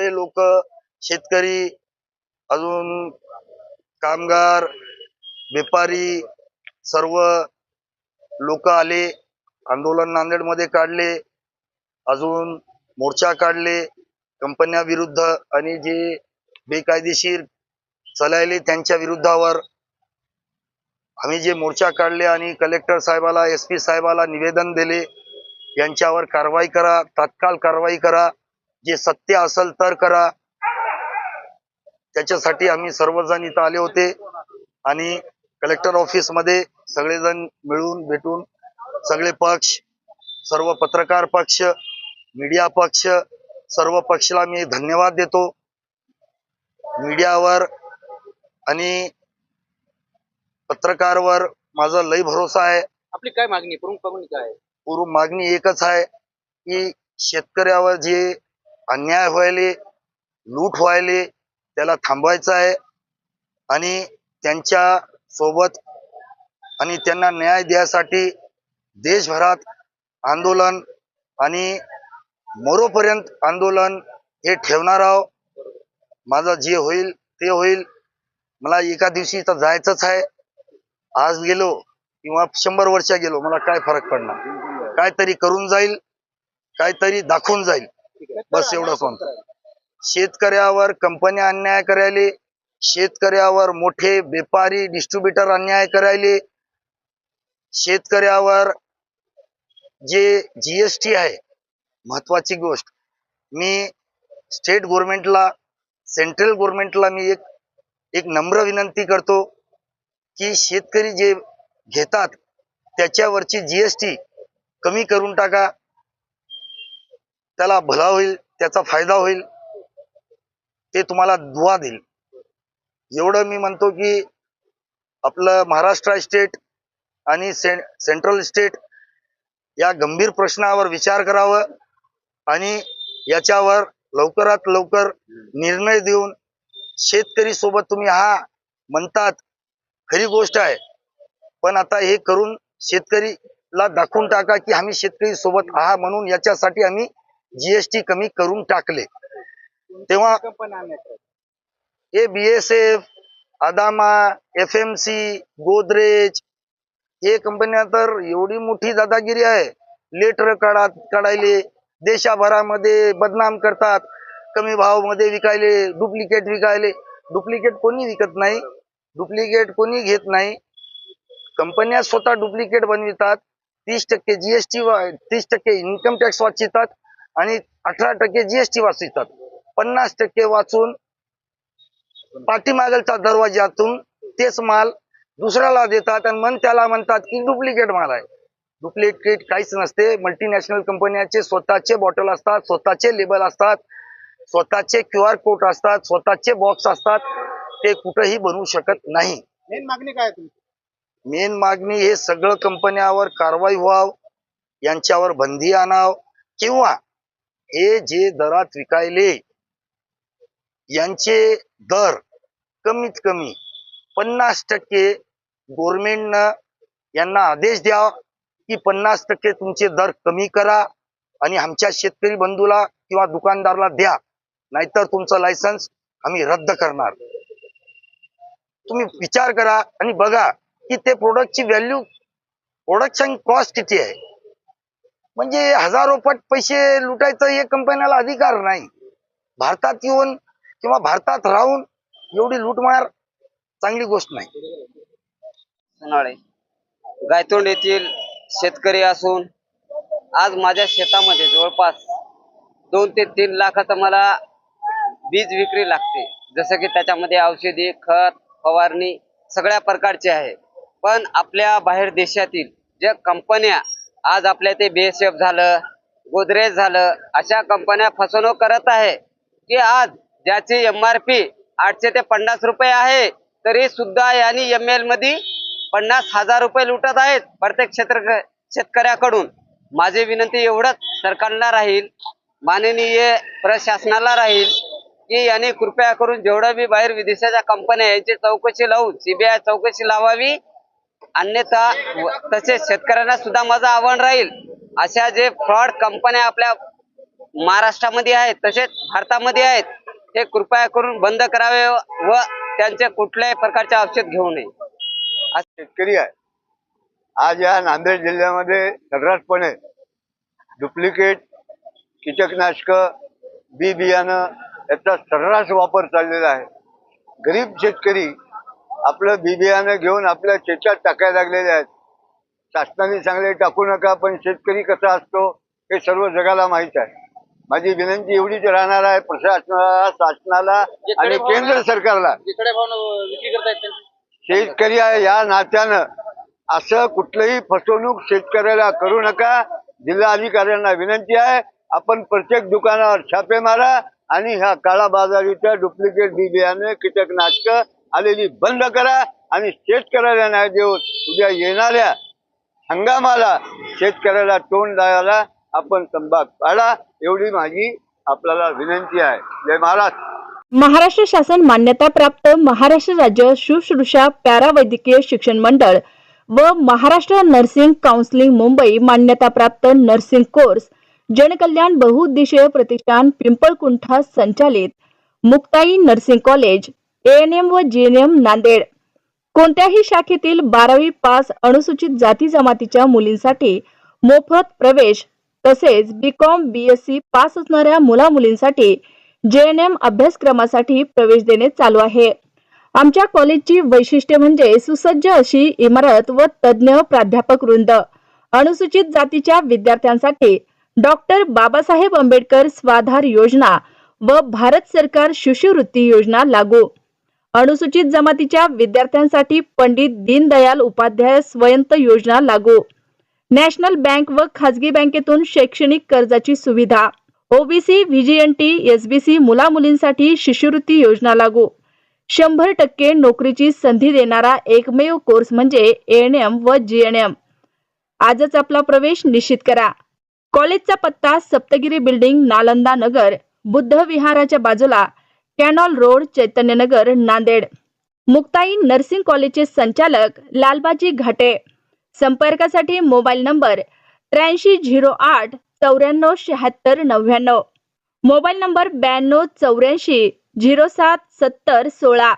जेवढे लोक शेतकरी अजून कामगार व्यापारी सर्व लोक आले आंदोलन नांदेडमध्ये काढले अजून मोर्चा काढले कंपन्या विरुद्ध आणि जे बेकायदेशीर चलायले त्यांच्या विरुद्धावर. आम्ही जे मोर्चा काढले आणि कलेक्टर साहेबाला एस पी साहेबाला निवेदन दिले यांच्यावर कारवाई करा तात्काळ कारवाई करा. जे सत्य असेल तर करा. त्याच्यासाठी आम्ही सर्वजण इथं आले होते. आणि कलेक्टर ऑफिसमध्ये सगळेजण मिळून भेटून सगळे पक्ष सर्व पत्रकार पक्ष मीडिया पक्ष सर्व पक्षाला मी धन्यवाद देतो. मीडियावर आणि पत्रकारवर माझा लय भरोसा आहे. आपली काय मागणी? प्रमुख काय? पूर्व मागणी एकच आहे की शेतकऱ्यावर जे अन्याय व्हायले लूट व्हायले त्याला थांबवायचं आहे आणि त्यांच्यासोबत आणि त्यांना न्याय द्यासाठी देशभरात आंदोलन आणि मरोपर्यंत आंदोलन हे ठेवणार आहो माझं जे होईल ते होईल. मला एका दिवशी तर जायचंच आहे. आज गेलो किंवा शंभर वर्ष गेलो मला काय फरक पडणार? काहीतरी करून जाईल काहीतरी दाखवून जाईल. बस एवढंच म्हणतो शेतकऱ्यावर कंपन्या अन्याय करायले शेतकऱ्यावर मोठे व्यापारी डिस्ट्रीब्युटर अन्याय करायले शेतकऱ्यावर जे जीएसटी आहे महत्वाची गोष्ट. मी स्टेट गव्हर्नमेंटला सेंट्रल गव्हर्नमेंटला मी एक एक नम्र विनंती करतो की शेतकरी जे घेतात त्याच्यावरची जीएसटी कमी करून टाका. त्याला भला होईल त्याचा फायदा होईल ते तुम्हाला दुवा देईल. एवढं मी म्हणतो की आपलं महाराष्ट्र स्टेट आणि से सेंट्रल स्टेट या गंभीर प्रश्नावर विचार करावं आणि याच्यावर लवकरात लवकर निर्णय देऊन शेतकरी सोबत तुम्ही हा म्हणतात खरी गोष्ट आहे. पण आता हे करून शेतकरीला दाखवून टाका की आम्ही शेतकरी सोबत आहा म्हणून याच्यासाठी आम्ही जीएसटी कमी करून टाकले. तेव्हा हे B S F Adama F M C Godrej हे कंपन्या तर एवढी मोठी दादागिरी आहे. लेटर काढा काढायले देशाभरामध्ये बदनाम करतात कमी भावामध्ये विकायले डुप्लिकेट विकायले. डुप्लिकेट कोणी विकत नाही डुप्लिकेट कोणी घेत नाही. कंपन्या स्वतः डुप्लिकेट बनवितात तीस टक्के जीएसटी तीस टक्के इन्कम टॅक्स वाचवितात आणि अठरा टक्के जीएसटी वाचवितात. पन्नास टक्के वाचून पाठीमागलच्या दरवाज्यातून तेच माल दुसऱ्याला देतात आणि मग त्याला म्हणतात की डुप्लिकेट माल आहे. डुप्लिकेट काहीच नसते. मल्टीनॅशनल कंपन्याचे स्वतःचे बॉटल असतात स्वतःचे लेबल असतात स्वतःचे क्यू आर कोड असतात स्वतःचे बॉक्स असतात. ते कुठंही बनवू शकत नाही. मेन मागणी काय मेन मागणी हे सगळं कंपन्यावर कारवाई व्हाव यांच्यावर बंदी आणाव किंवा हे जे दरात विकायले यांचे दर कमीत कमी पन्नास टक्के गोरमेंटनं यांना आदेश द्या की पन्नास टक्के तुमचे दर कमी करा आणि आमच्या शेतकरी बंधूला किंवा दुकानदारला द्या. नाहीतर तुमचं लायसन्स आम्ही रद्द करणार. तुम्ही विचार करा आणि बघा की ते प्रोडक्टची व्हॅल्यू प्रोडक्शन कॉस्ट किती आहे? म्हणजे हजारो पट पैसे लुटायचं हे कंपन्याला अधिकार नाही. भारतात येऊन किंवा भारतात राहून एवढी लूटमार चांगली गोष्ट नाही. गायतोंड येथील शेतकरी असून आज माझ्या शेतामध्ये जवळपास दोन ते तीन लाखाचं मला बीज विक्री लागते. जसं की त्याच्यामध्ये औषधी खत फवारणी सगळ्या प्रकारचे आहे. पण आपल्या बाहेर देशातील ज्या कंपन्या आज आपल्या ते बी एस एफ झालं गोदरेज झालं अशा कंपन्या फसवणूक करत आहे की आज ज्याची एम आर पी आठशे ते पन्नास रुपये आहे तरी सुद्धा यांनी एम एलमध्ये पन्नास हजार रुपये लुटत आहेत प्रत्येक क्षेत्र शेतकऱ्याकडून. माझी विनंती एवढंच सरकारला राहील माननीय प्रशासनाला राहील की यांनी कृपया करून जेवढं बी बाहेर विदेशाच्या कंपन्या यांची चौकशी लावून सीबीआय चौकशी लावावी अन्यथा तसेच शेतकऱ्यांना सुद्धा माझं आव्हान राहील. अशा जे फ्रॉड कंपन्या आपल्या महाराष्ट्रामध्ये आहेत तसेच भारतामध्ये आहेत हे कृपया करून बंद करावे व त्यांचे कुठल्याही प्रकारचे औषध घेऊ नये. आज शेतकरी आहे. आज या नांदेड जिल्ह्यामध्ये सर्रासपणे डुप्लिकेट कीटकनाशक बी बियाणं याचा सर्रास वापर चाललेला आहे. गरीब शेतकरी आपलं बी बियाणं घेऊन आपल्या शेतात टाकायला लागलेले आहेत. शासनाने चांगले टाकू नका पण शेतकरी कसा असतो हे सर्व जगाला माहीत आहे. माझी विनंती एवढीच राहणार आहे प्रशासनाला शासनाला आणि केंद्र सरकारला. शेतकरी आहे या नात्यानं. असं कुठलंही फसवणूक शेतकऱ्याला करू नका. जिल्हा अधिकाऱ्यांना विनंती आहे आपण प्रत्येक दुकानावर छापे मारा आणि ह्या काळा बाजारीच्या डुप्लिकेट बी बियाणे कीटकनाशक आलेली बंद करा आणि शेतकऱ्याला न्याय देऊन उद्या येणाऱ्या हंगामाला शेतकऱ्याला तोंड द्यायला आपण संभाग काढा एवढी माझी आपल्याला विनंती आहे. जय महाराष्ट्र महाराष्ट्र शासन मान्यताप्राप्त महाराष्ट्र राज्य शुश्रूषा पॅरावैद्यकीय शिक्षण मंडळ व महाराष्ट्र नर्सिंग काउन्सिलिंग मुंबई मान्यताप्राप्त नर्सिंग कोर्स जनकल्याण बहुउद्देशीय प्रतिष्ठान पिंपळकुंठा संचालित मुक्ताई नर्सिंग कॉलेज एएनएम व जीएनएम नांदेड. कोणत्याही शाखेतील बारावी पास अनुसूचित जाती जमातीच्या मुलींसाठी मोफत प्रवेश तसेच बीकॉम बीएससी पास असणाऱ्या मुला मुलींसाठी जेएनएम अभ्यासक्रमासाठी प्रवेश देणे चालू आहे. आमच्या कॉलेजची वैशिष्ट्य म्हणजे सुसज्ज अशी इमारत व तज्ज्ञ प्राध्यापक वृंद. अनुसूचित जातीच्या विद्यार्थ्यांसाठी डॉक्टर बाबासाहेब आंबेडकर स्वाधार योजना व भारत सरकार शिष्यवृत्ती योजना लागू. अनुसूचित जमातीच्या विद्यार्थ्यांसाठी पंडित दीनदयाल उपाध्याय स्वयंत योजना लागू. नॅशनल बँक व खाजगी बँकेतून शैक्षणिक कर्जाची सुविधा. ओबीसी व्हीजीएनटी एसबीसी मुला मुलींसाठी शिष्यवृत्ती योजना लागू. शंभर टक्के नोकरीची संधी देणारा एकमेव कोर्स म्हणजे एएनएम व जीएनएम आजच आपला प्रवेश निश्चित करा. कॉलेजचा पत्ता सप्तगिरी बिल्डिंग नालंदा नगर बुद्ध विहाराच्या बाजूला canal road Chaitanyanagar Nanded. Muktai nursing कॉलेजचे संचालक लालबाजी घाटे. संपर्कासाठी मोबाईल नंबर त्र्याऐंशी झिरो आठ चौऱ्याण्णव शहात्तर नव्याण्णव. मोबाईल नंबर ब्याण्णव चौऱ्याऐंशी झिरो सात सत्तर सोळा.